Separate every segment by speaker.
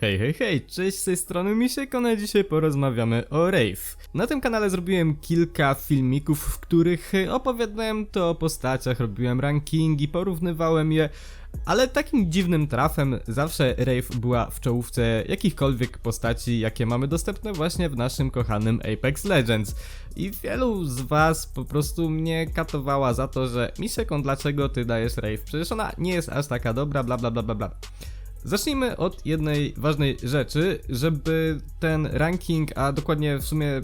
Speaker 1: Hej, hej, hej, cześć, z tej strony Misiek, a dzisiaj porozmawiamy o Rave. Na tym kanale zrobiłem kilka filmików, w których opowiadałem to o postaciach, robiłem rankingi, porównywałem je, ale takim dziwnym trafem zawsze Rave była w czołówce jakichkolwiek postaci, jakie mamy dostępne właśnie w naszym kochanym Apex Legends. I wielu z was po prostu mnie katowała za to, że Misiek, on dlaczego ty dajesz Rave? Przecież ona nie jest aż taka dobra, bla bla bla bla bla. Zacznijmy od jednej ważnej rzeczy, żeby ten ranking, a dokładnie w sumie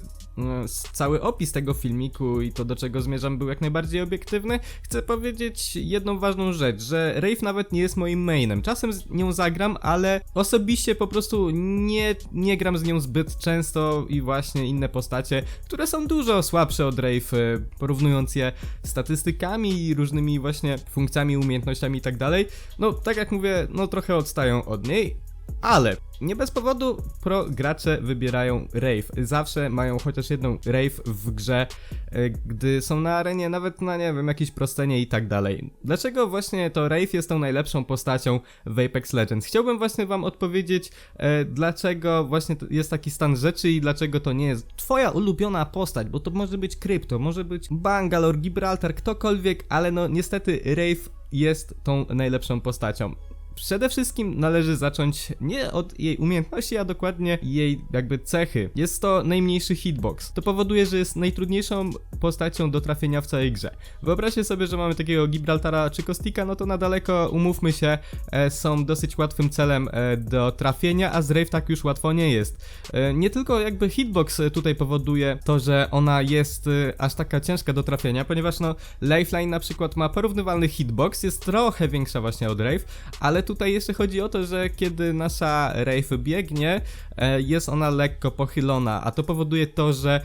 Speaker 1: s- cały opis tego filmiku i to do czego zmierzam był jak najbardziej obiektywny, chcę powiedzieć jedną ważną rzecz, że Rave nawet nie jest moim mainem. Czasem z nią zagram, ale osobiście po prostu nie, nie gram z nią zbyt często i właśnie inne postacie, które są dużo słabsze od Rave, e, porównując je statystykami i różnymi właśnie funkcjami, umiejętnościami i tak dalej. No, tak jak mówię, no trochę odstają od niej, ale nie bez powodu pro gracze wybierają Rave. Zawsze mają chociaż jedną Rave w grze, e, gdy są na arenie, nawet na nie wiem, jakiejś prostenie i tak dalej. Dlaczego właśnie to Rave jest tą najlepszą postacią w Apex Legends? Chciałbym właśnie wam odpowiedzieć, e, dlaczego właśnie jest taki stan rzeczy i dlaczego to nie jest twoja ulubiona postać, bo to może być Krypto, może być Bangalore, Gibraltar, ktokolwiek, ale no niestety Rave jest tą najlepszą postacią. Przede wszystkim należy zacząć nie od jej umiejętności, a dokładnie jej jakby cechy. Jest to najmniejszy hitbox. To powoduje, że jest najtrudniejszą postacią do trafienia w całej grze. Wyobraźcie sobie, że mamy takiego Gibraltara czy Kostika, no to na daleko, umówmy się, e, są dosyć łatwym celem e, do trafienia, a z Rave tak już łatwo nie jest. E, nie tylko jakby hitbox tutaj powoduje to, że ona jest aż taka ciężka do trafienia, ponieważ no Lifeline na przykład ma porównywalny hitbox, jest trochę większa właśnie od Rave, ale tutaj jeszcze chodzi o to, że kiedy nasza Rave biegnie, e, jest ona lekko pochylona, a to powoduje to, że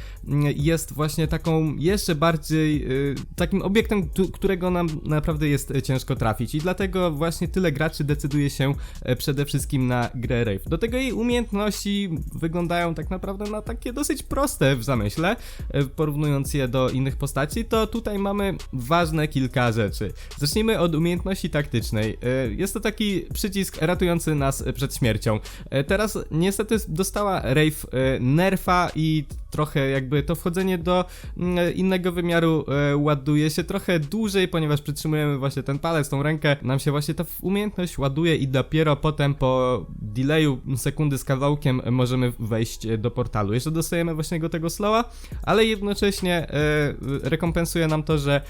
Speaker 1: jest właśnie taką jeszcze bardziej y, takim obiektem, którego nam naprawdę jest e, ciężko trafić i dlatego właśnie tyle graczy decyduje się e, przede wszystkim na grę Rave. Do tego jej umiejętności wyglądają tak naprawdę na takie dosyć proste w zamyśle, e, porównując je do innych postaci, to tutaj mamy ważne kilka rzeczy. Zacznijmy od umiejętności taktycznej. E, Jest to taki przycisk ratujący nas przed śmiercią. E, Teraz niestety dostała Rave e, nerfa i trochę jakby to wchodzenie do mm, innego wymiaru e, ładuje się trochę dłużej, ponieważ przytrzymujemy właśnie ten palec, tą rękę, nam się właśnie ta umiejętność ładuje i dopiero potem po delayu sekundy z kawałkiem możemy wejść e, do portalu. Jeszcze dostajemy właśnie go tego slowa, ale jednocześnie e, rekompensuje nam to, że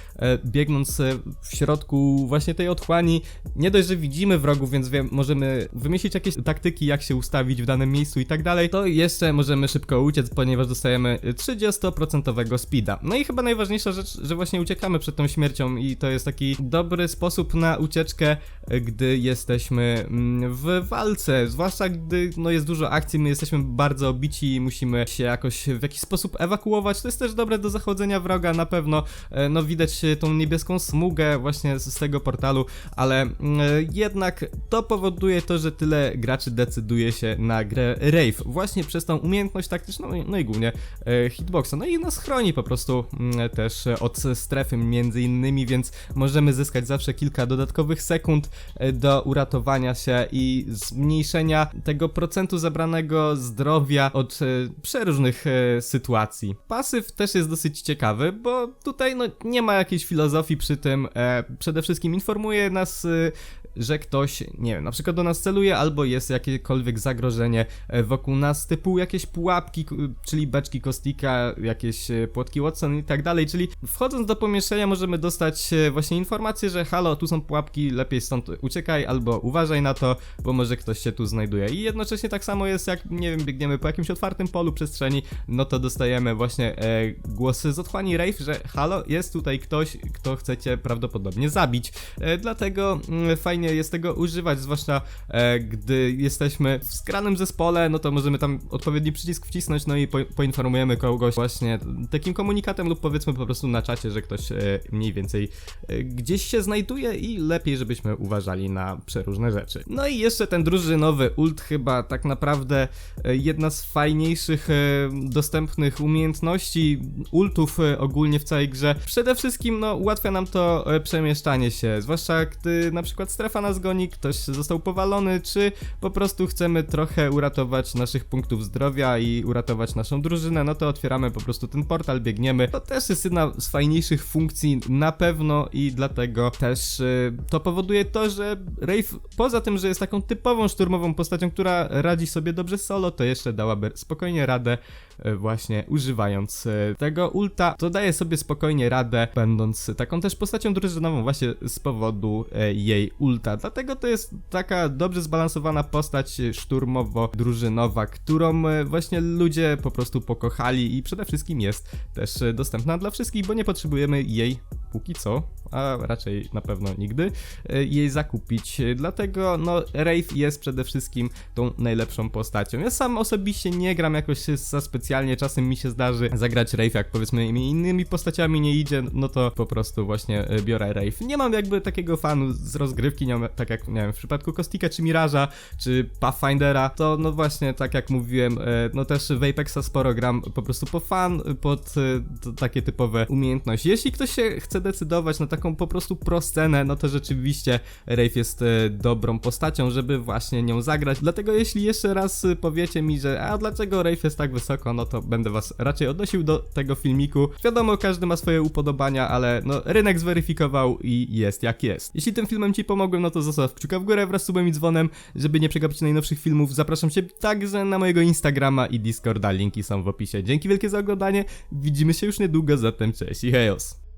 Speaker 1: biegnąc w środku właśnie tej otchłani, nie dość, że widzimy wrogów, więc możemy wymyślić jakieś taktyki, jak się ustawić w danym miejscu i tak dalej, to jeszcze możemy szybko uciec, ponieważ dostajemy 30% speeda. No i chyba najważniejsza rzecz, że właśnie uciekamy przed tą śmiercią i to jest taki dobry sposób na ucieczkę, gdy jesteśmy mm, w walce, zwłaszcza gdy no, jest dużo akcji, my jesteśmy bardzo obici i musimy się jakoś w jakiś sposób ewakuować. To jest też dobre do zachodzenia wroga na pewno. E, No widać tą niebieską smugę właśnie z, tego portalu, ale mm, jednak to powoduje to, że tyle graczy decyduje się na grę Rave właśnie przez tą umiejętność taktyczną, no i- no głównie hitboxa. No i nas chroni po prostu mm, też e, od strefy między innymi, więc możemy zyskać zawsze kilka dodatkowych sekund e, do uratowania się i zmniejszenia tego procentu zabranego zdrowia od e, przeróżnych e, sytuacji. Pasyw też jest dosyć ciekawy, bo tutaj no, nie ma jakiejś filozofii przy tym. E, przede wszystkim informuje nas, e, że ktoś, nie wiem, na przykład do nas celuje, albo jest jakiekolwiek zagrożenie e, wokół nas, typu jakieś pułapki, czyli beczki Kostika, jakieś e, płotki Watson i tak dalej, czyli wchodząc do pomieszczenia możemy dostać e, właśnie informację, że halo, tu są pułapki, lepiej stąd uciekaj, albo uważaj na to, bo może ktoś się tu znajduje. I jednocześnie tak samo jest, jak, nie wiem, biegniemy po jakimś otwartym polu przestrzeni, no to dostajemy właśnie e, głosy z otchłani Rave, że halo, jest tutaj ktoś, kto chcecie prawdopodobnie zabić. E, dlatego mm, fajnie jest tego używać, zwłaszcza e, gdy jesteśmy w skranym zespole, no to możemy tam odpowiedni przycisk wcisnąć, no i po, poinformujemy kogoś właśnie takim komunikatem lub powiedzmy po prostu na czacie, że ktoś e, mniej więcej e, gdzieś się znajduje i lepiej, żebyśmy uważali na przeróżne rzeczy. No i jeszcze ten drużynowy ult chyba tak naprawdę e, jedna z fajniejszych e, dostępnych umiejętności ultów e, ogólnie w całej grze. Przede wszystkim no ułatwia nam to e, przemieszczanie się, zwłaszcza gdy na przykład strefa strefa nas goni, ktoś został powalony, czy po prostu chcemy trochę uratować naszych punktów zdrowia i uratować naszą drużynę, no to otwieramy po prostu ten portal, biegniemy. To też jest jedna z fajniejszych funkcji na pewno i dlatego też y, to powoduje to, że Wraith poza tym, że jest taką typową szturmową postacią, która radzi sobie dobrze solo, to jeszcze dałaby spokojnie radę właśnie używając y, tego ulta, to daje sobie spokojnie radę, będąc taką też postacią drużynową właśnie z powodu e, jej ulta. Dlatego to jest taka dobrze zbalansowana postać e, szturmowo-drużynowa, którą e, właśnie ludzie po prostu pokochali i przede wszystkim jest też e, dostępna dla wszystkich, bo nie potrzebujemy jej póki co, a raczej na pewno nigdy, e, jej zakupić. Dlatego no Wraith jest przede wszystkim tą najlepszą postacią. Ja sam osobiście nie gram jakoś za specjalnie, czasem mi się zdarzy zagrać Wraith, jak powiedzmy mi innymi postaciami nie idzie, no to po prostu właśnie e, biorę Wraith. Nie mam jakby takiego fanu z rozgrywki, nie mam, tak jak nie wiem, w przypadku Kostika czy Miraża, czy Pathfindera, to no właśnie tak jak mówiłem, e, no też w Apexa sporo gram po prostu po fan, pod takie typowe umiejętności. Jeśli ktoś się chce decydować na taką po prostu pro scenę, no to rzeczywiście Wraith jest e, dobrą postacią, żeby właśnie nią zagrać. Dlatego jeśli jeszcze raz e, powiecie mi, że a dlaczego Wraith jest tak wysoko, no to będę was raczej odnosił do tego filmiku. Wiadomo, każdy ma swoje upodobania, ale no rynek zweryfikował i jest jak jest. Jeśli tym filmem ci pomogłem, no to zostaw kciuka w górę wraz z subem i dzwonem, żeby nie przegapić najnowszych filmów. Zapraszam cię także na mojego Instagrama i Discorda, linki są w opisie. Dzięki wielkie za oglądanie, widzimy się już niedługo, zatem cześć i hejos!